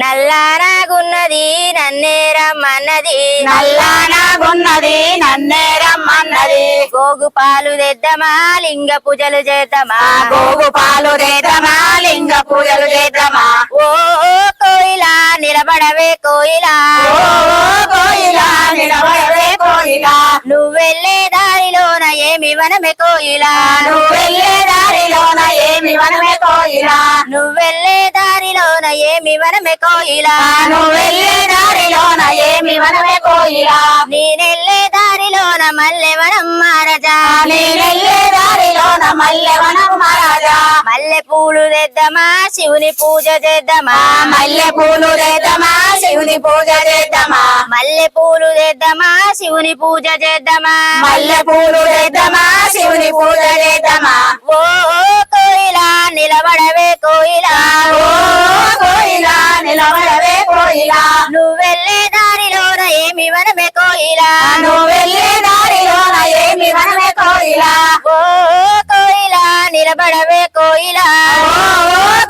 నల్లానాగున్నది నన్నే రమ్మన్నది. నల్లానాగున్నది నన్నే రమ్మన్నది. గోగు పాలు తెద్దమా లింగ పూజలు చేద్దామా. గోగు పాలు చేద్దామా లింగ పూజలు చేద్దామా. ఓ కోయిలా నిలబడవే కోయిలా. ఓ కోయిలా నిలబడవే కోయిలా. నువ్వెళ్ళే దారిలోన ఏమి వనమే కోయిలా. కోయిలా. నువ్వెళ్ళే దారిలోన ఏమి వనమే కోయిలా. దారిలోన ఏమి వనమే కోయిలా. నేనెళ్ళే దారిలోన మల్లె వనం మారజా నేనెళ్ళే దారిలోన మల్లె వనం మహారాజా. మల్లె పూలు తెద్దామా శివుని పూజ చేద్దామా? మల్లె పూలు చేద్దామా శివుని పూజ చేద్దామా? మల్లె పూలు తెద్దామా శివుని పూజ చేద్దామా? మల్లె పూలు చేద్దామా శివుని పూజ చేద్దామా? కోయిలా. నువ్వు వెళ్ళే దారిలోన ఏమి వనమే కోయిలా. ఓ కోయిలా నిలబడవే కోయిలా. ఓ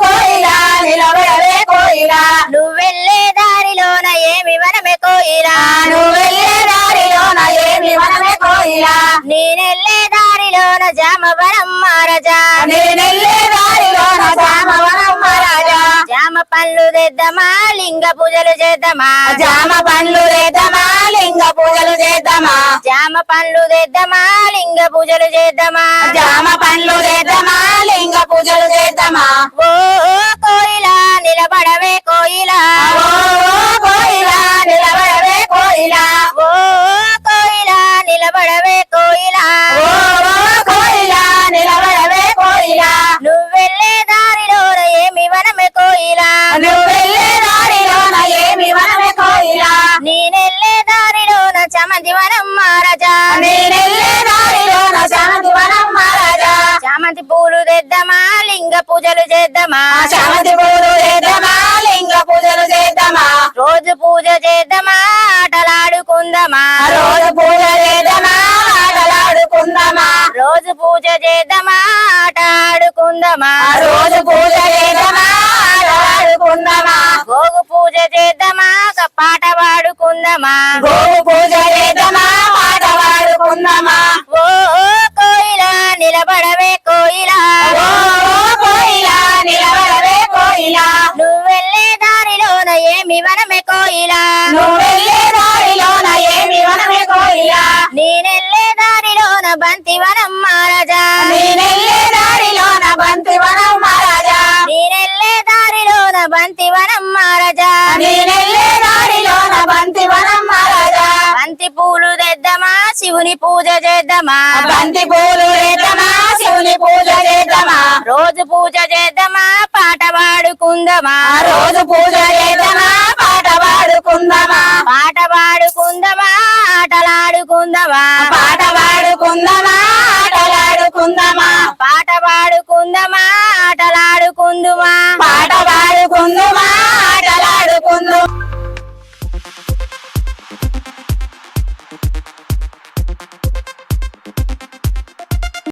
కోయిలా నిలబడవే కోయిలా. నువ్వెళ్ళే దారిలోన ఏమి వనమే కోయిలా. నువ్వు వెళ్ళే దారిలోన ఏమి వనమే కోయిలా. నేనెళ్ళే దారిలోన జామవరం మారజా నేనెళ్ళే దారిలోన జామవనం మహారాజా జామ పళ్ళు తెద్దామా లింగ పూజలు చేద్దామా. పళ్ళు తెద్దామా లింగ పూజలు చేద్దామా? జామ పండ్లు చేద్దామా? లింగ పూజలు చేద్దామా? ఓ చామంతి పూలు తెద్దామా లింగ పూజలు చేద్దామా? శాంతి పూలు చేద్దామా లింగ పూజలు చేద్దామా? రోజు పూజ చేద్దామా ఆటలాడుకుందామా? రోజు పూజ చేద్దామా ఆటలాడుకుందామా? రోజు పూజ చేద్దామా దారిలోన బంతి వనం మారజా నేనెళ్ళే దారిలోన బంతి వనం మహారాజా నేనెళ్ళే దారిలోన బంతి వనం మారజా నేనెళ్ళే దారిలోన బంతి వనం మహారాజా. బంతి పూలు తెద్దామా శివుని పూజ చేద్దామా? బంతి పూలు చేద్దామా శివుని పూజ చేద్దామా? రోజు పూజ చేద్దామా పాట పాడుకుందామా? రోజు పూజ చేద్దామా పాట పాడుకుందామా? పాట